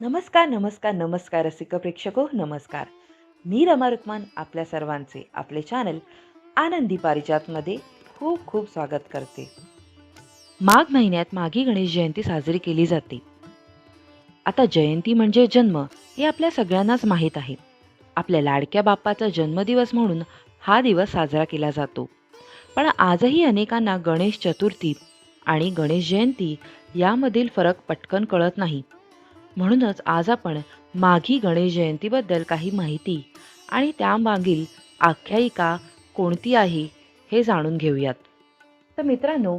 नमस्कार नमस्कार नमस्कार रसिक प्रेक्षको नमस्कार. मी रमा रुक्मान आपल्या सर्वांचे आपले चॅनल आनंदी पारिजातमध्ये खूप खूप स्वागत करते. माघ महिन्यात माघी गणेश जयंती साजरी केली जाते. आता जयंती म्हणजे जन्म हे आपल्या सगळ्यांनाच माहीत आहे. आपल्या लाडक्या बाप्पाचा जन्मदिवस म्हणून हा दिवस साजरा केला जातो. पण आजही अनेकांना गणेश चतुर्थी आणि गणेश जयंती यामधील फरक पटकन कळत नाही. म्हणूनच आज आपण माघी गणेश जयंतीबद्दल काही माहिती आणि त्यामागील आख्यायिका कोणती आहे हे जाणून घेऊयात. तर मित्रांनो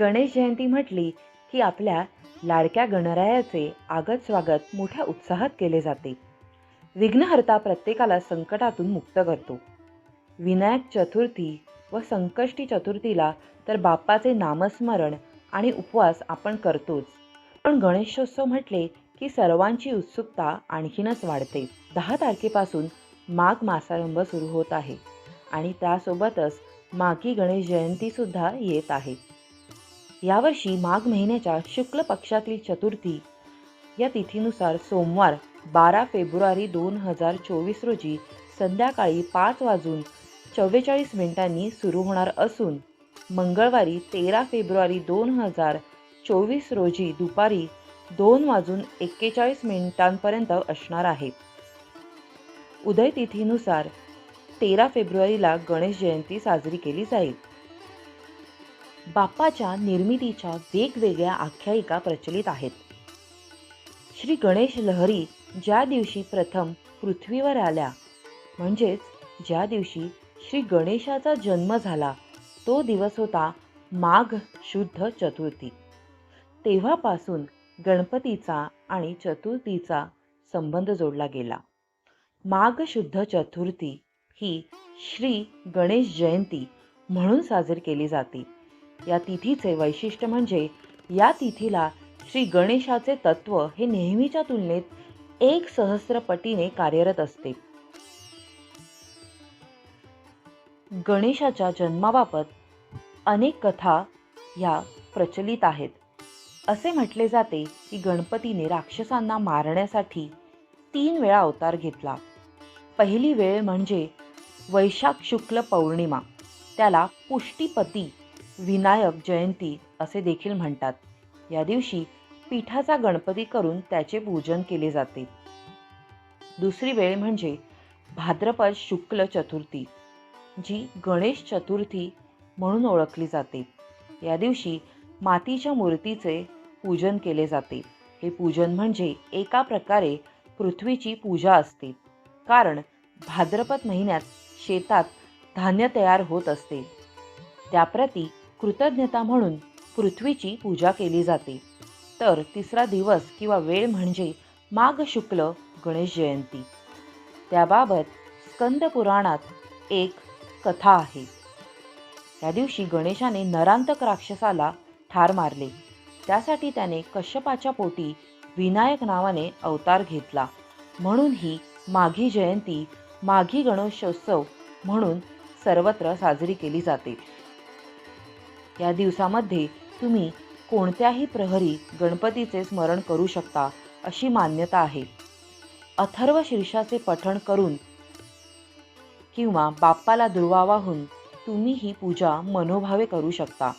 गणेश जयंती म्हटली की आपल्या लाडक्या गणरायाचे आगत स्वागत मोठ्या उत्साहात केले जाते. विघ्नहर्ता प्रत्येकाला संकटातून मुक्त करतो. विनायक चतुर्थी व संकष्टी चतुर्थीला तर बाप्पाचे नामस्मरण आणि उपवास आपण करतोच. पण गणेशोत्सव म्हटले की सर्वांची उत्सुकता आणखीनच वाढते. दहा तारखेपासून माघ मासारंभ सुरू होत आहे आणि त्यासोबतच माघी गणेश जयंतीसुद्धा येत आहे. यावर्षी माघ महिन्याच्या शुक्ल पक्षातील चतुर्थी या तिथीनुसार सोमवार बारा फेब्रुवारी दोन हजार चोवीस रोजी संध्याकाळी पाच वाजून चव्वेचाळीस मिनिटांनी सुरू होणार असून मंगळवारी तेरा फेब्रुवारी दोन हजार चोवीस रोजी दुपारी दोन वाजून एक्केचाळीस मिनिटांपर्यंत असणार आहे. उदयतिथीनुसार तेरा फेब्रुवारीला गणेश जयंती साजरी केली जाईल. बाप्पाच्या निर्मितीच्या वेगवेगळ्या आख्यायिका प्रचलित आहेत. श्री गणेश लहरी ज्या दिवशी प्रथम पृथ्वीवर आल्या म्हणजेच ज्या दिवशी श्री गणेशाचा जन्म झाला तो दिवस होता माघ शुद्ध चतुर्थी. तेव्हापासून गणपतीचा आणि चतुर्थीचा संबंध जोडला गेला. माघ शुद्ध चतुर्थी ही श्री गणेश जयंती म्हणून साजरी केली जाते. या तिथीचे वैशिष्ट्य म्हणजे या तिथीला श्री गणेशाचे तत्व हे नेहमीच्या तुलनेत एक सहस्रपटीने कार्यरत असते. गणेशाच्या जन्माबाबत अनेक कथा ह्या प्रचलित आहेत. असे म्हटले जाते की गणपतीने राक्षसांना मारण्यासाठी तीन वेळा अवतार घेतला. पहिली वेळ म्हणजे वैशाख शुक्ल पौर्णिमा. त्याला पुष्टीपती विनायक जयंती असे देखील म्हणतात. या दिवशी पीठाचा गणपती करून त्याचे पूजन केले जाते. दुसरी वेळ म्हणजे भाद्रपद शुक्ल चतुर्थी जी गणेश चतुर्थी म्हणून ओळखली जाते. या दिवशी मातीच्या मूर्तीचे पूजन केले जाते. हे पूजन म्हणजे एका प्रकारे पृथ्वीची पूजा असते. कारण भाद्रपद महिन्यात शेतात धान्य तयार होत असते. त्याप्रती कृतज्ञता म्हणून पृथ्वीची पूजा केली जाते. तर तिसरा दिवस किंवा वेळ म्हणजे माघ शुक्ल गणेश जयंती. त्याबाबत स्कंद पुराणात एक कथा आहे. त्या दिवशी गणेशाने नरांतक राक्षसाला ठार मारले. त्यासाठी त्याने कश्यपाच्या पोटी विनायक नावाने अवतार घेतला. म्हणून ही माघी जयंती माघी गणेशोत्सव म्हणून सर्वत्र साजरी केली जाते. या दिवसामध्ये तुम्ही कोणत्याही प्रहरी गणपतीचे स्मरण करू शकता अशी मान्यता आहे. अथर्व शीर्षाचे पठण करून किंवा बाप्पाला दुर्वा वाहून तुम्ही ही पूजा मनोभावे करू शकता.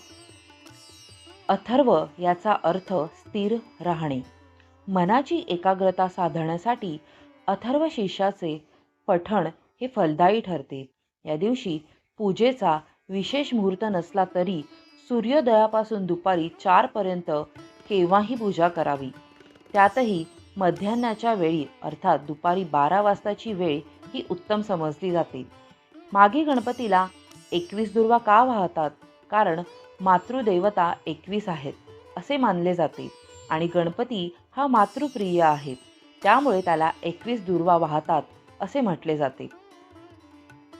अथर्व याचा अर्थ स्थिर राहणे. मनाची एकाग्रता साधण्यासाठी अथर्व शीर्षाचे पठण हे फलदायी ठरते. या दिवशी पूजेचा विशेष मुहूर्त नसला तरी सूर्योदयापासून दुपारी चारपर्यंत केव्हाही पूजा करावी. त्यातही मध्यान्हाच्या वेळी अर्थात दुपारी बारा वाजताची वेळ ही उत्तम समजली जाते. मागे गणपतीला एकवीस दुर्वा का वाहतात? कारण मातृदेवता एकवीस आहेत असे मानले जाते. आणि गणपती हा मातृप्रिय आहे. त्यामुळे त्याला एकवीस दुर्वा वाहतात असे म्हटले जाते.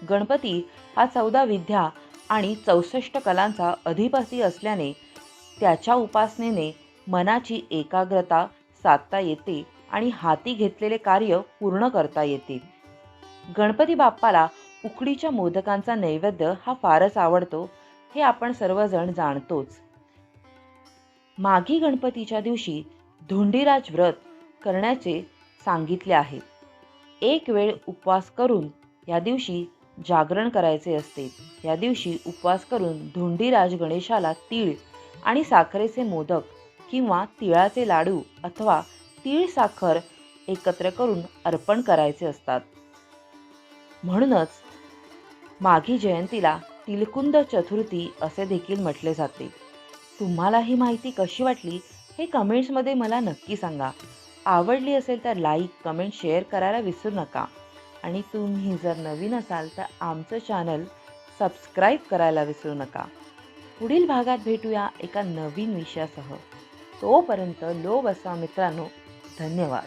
गणपती हा चौदा विद्या आणि चौसष्ट कलांचा अधिपती असल्याने त्याच्या उपासनेने मनाची एकाग्रता साधता येते आणि हाती घेतलेले कार्य पूर्ण करता येते. गणपती बाप्पाला उकडीच्या मोदकांचा नैवेद्य हा फारच आवडतो हे आपण सर्वजण जाणतोच. माघी गणपतीच्या दिवशी धोंडीराज व्रत करण्याचे सांगितले आहे. एक वेळ उपवास करून या दिवशी जागरण करायचे असते. या दिवशी उपवास करून धोंडीराज गणेशाला तीळ आणि साखरेचे मोदक किंवा तिळाचे लाडू अथवा तीळ साखर एकत्र करून अर्पण करायचे असतात. म्हणूनच माघी जयंतीला तिलकुंद चतुर्थी असे देखील म्हटले जाते. तुम्हाला ही माहिती कशी वाटली हे कमेंट्समध्ये मला नक्की सांगा. आवडली असेल तर लाईक कमेंट शेअर करायला विसरू नका. आणि तुम्ही जर नवीन असाल तर आमचं चॅनल सबस्क्राईब करायला विसरू नका. पुढील भागात भेटूया एका नवीन विषयासह. तोपर्यंत लो बसा मित्रांनो धन्यवाद.